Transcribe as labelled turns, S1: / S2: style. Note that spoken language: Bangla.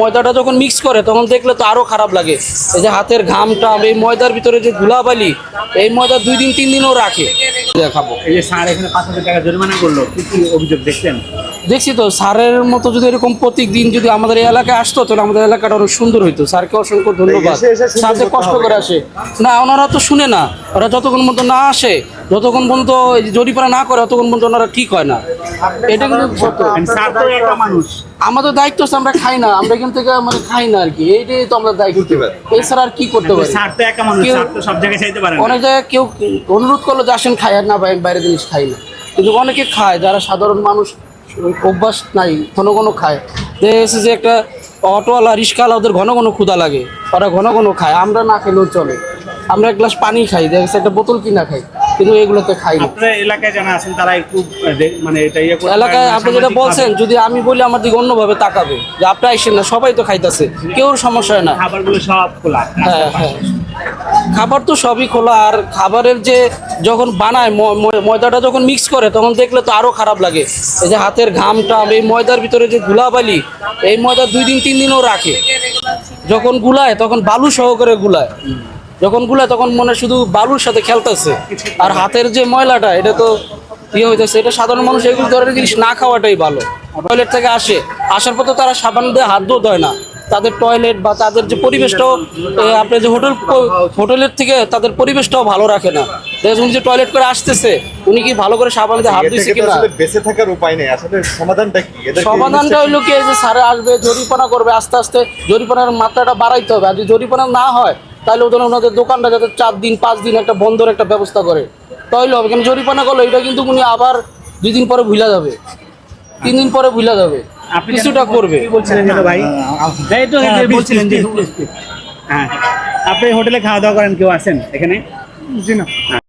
S1: ময়দাটা যখন মিক্স করে তখন দেখলে তো আরও খারাপ লাগে। এই যে হাতের ঘাম টাম এই ময়দার ভিতরে যে ধুলাবালি এই ময়দা দুই দিন তিন দিনও রাখে। দেখাবো।
S2: এই যে স্যার এখানে পাঁচ হাজার টাকা জরিমানা করল কি কি অভিযোগ দেখছেন?
S1: দেখছি তো স্যারের মতো যদি এরকম প্রত্যেক দিন যদি আমাদের এই এলাকায় আসতো তাহলে আমাদের এলাকাটা অনেক সুন্দর হইতো। স্যারকে অসংখ্য ধন্যবাদ। স্যার যে কষ্ট করে আসে। না ওনারা তো শুনে না। ওরা যতক্ষণ পর্যন্ত না আসে যতক্ষণ পর্যন্ত এই যে জরিপানা না করে ততক্ষণ পর্যন্ত ওনারা ঠিক হয় না। এটা কিন্তু সত্য
S2: স্যার তো একটা মানুষ।
S1: আমাদের দায়িত্ব হচ্ছে আমরা খাই না আমরা এখান থেকে মানে খাই না আর কি এইটাই তো আমরা দায়িত্ব।
S3: করতে পারি।
S1: এছাড়া আর কি করতে পারি?
S2: স্যার তো একা মানুষ
S1: কেউ-
S2: তো সব জায়গায় চাইতে পারে না।
S1: অনেক জায়গায় কেউ অনুরোধ করল যে আসেন খাই আর না ভাই বাইরে জিনিস খাই না। কিন্তু অনেকে খায় যারা সাধারণ মানুষ অভ্যাস নাই ঘন ঘন খায়। দেখা গেছে যে একটা অটোওয়ালা রিক্সাওয়ালা ওদের ঘন ঘন ক্ষুধা লাগে। ওরা ঘন ঘন খায় আমরা না খেলেও চলে। আমরা এক গ্লাস পানি খাই দেখা একটা বোতল কিনা খাই। কিন্তু এগুলোতে খাই না
S2: এলাকায় যারা আছেন তারা একটু মানে এটা ইয়ে
S1: এলাকায় আপনি যেটা বলছেন যদি আমি বলি আমার দিকে অন্যভাবে তাকাবে। যে আপনি আইসেন না সবাই তো খাইতেছে কেউ সমস্যা না।
S2: খাবারগুলো সব খোলা।
S1: হ্যাঁ হ্যাঁ। খাবার তো সবই খোলা আর খাবারের যে যখন বানায় ময়দাটা যখন মিক্স করে তখন দেখলে তো আরও খারাপ লাগে। এই যে হাতের ঘাম টাম এই ময়দার ভিতরে যে ধুলাবালি এই ময়দা দুই দিন তিন দিনও রাখে। যখন গুলায় তখন বালু সহকারে গুলায়। যখনগুলা তখন মনে হয় শুধু বালুর সাথে খেলতেছে। আর হাতের যে ময়লাটা এটা তো ইয়ে হইতেছে এটা সাধারণ মানুষ এগুলো ধরনের জিনিস না খাওয়াটাই ভালো। টয়লেট থেকে আসে আসার পর তো তারা সাবান দিয়ে হাত ধোয় দেয় না। তাদের টয়লেট বা তাদের যে পরিবেশটাও আপনার যে হোটেল হোটেলের থেকে তাদের পরিবেশটাও ভালো রাখে না। দেখুন উনি যে টয়লেট করে আসতেছে উনি কি ভালো করে সাবান দিয়ে হাত দিচ্ছে কিনা?
S3: বেঁচে থাকার উপায় নেই। আসলে সমাধানটা কি?
S1: সমাধানটা হইল কি এই যে স্যারে আসবে জরিপানা করবে আস্তে আস্তে জরিপানার মাত্রাটা বাড়াইতে হবে। আর যদি জরিপানা না হয় তাহলে ওদের ওনাদের দোকানটা যাতে চার দিন পাঁচ দিন একটা বন্ধর একটা ব্যবস্থা করে তাহলে হবে। কেন জরিপানা করল এটা কিন্তু উনি আবার দুই দিন পরে ভুলা যাবে। তিন দিন পরে ভুলা যাবে।
S2: আপনি
S1: কিছুটা করবে।
S2: বলছিলেন ভাই? তো বলছিলেন যে হ্যাঁ আপনি হোটেলে খাওয়া দাওয়া করেন কেউ আসেন এখানে?
S4: জি না।
S2: হ্যাঁ।